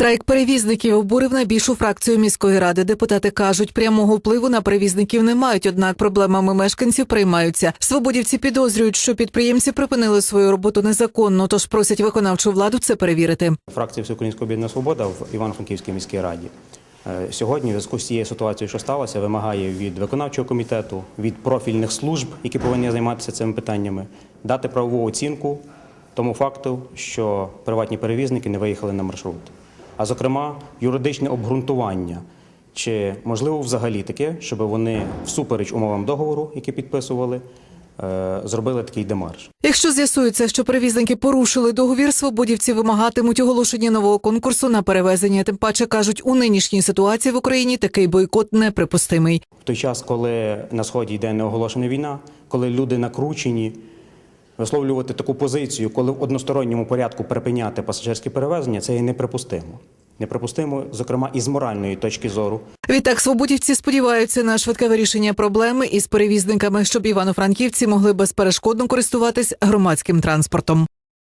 Страйк перевізників обурив найбільшу фракцію міської ради. Депутати кажуть, прямого впливу на перевізників не мають, однак проблемами мешканців приймаються. Свободівці підозрюють, що підприємці припинили свою роботу незаконно, тож просять виконавчу владу це перевірити. Фракція Всеукраїнського об'єднання Свобода в Івано-Франківській міській раді е, сьогодні, в зв'язку з цією ситуацією, що сталося, вимагає від виконавчого комітету, від профільних служб, які повинні займатися цими питаннями, дати правову оцінку тому факту, що приватні перевізники не виїхали на маршрут. А зокрема, юридичне обґрунтування. Чи можливо взагалі таке, щоб вони всупереч умовам договору, які підписували, е, зробили такий демарш? Якщо з'ясується, що перевізники порушили договір, свободівці вимагатимуть оголошення нового конкурсу на перевезення. Тим паче кажуть, у нинішній ситуації в Україні такий бойкот неприпустимий. В той час, коли на сході йде неоголошена війна, коли люди накручені, висловлювати таку позицію, коли в односторонньому порядку припиняти пасажирські перевезення, це є неприпустимо. Неприпустимо, зокрема, і з моральної точки зору. Відтак, свободівці сподіваються на швидке вирішення проблеми із перевізниками, щоб івано-франківці могли безперешкодно користуватись громадським транспортом.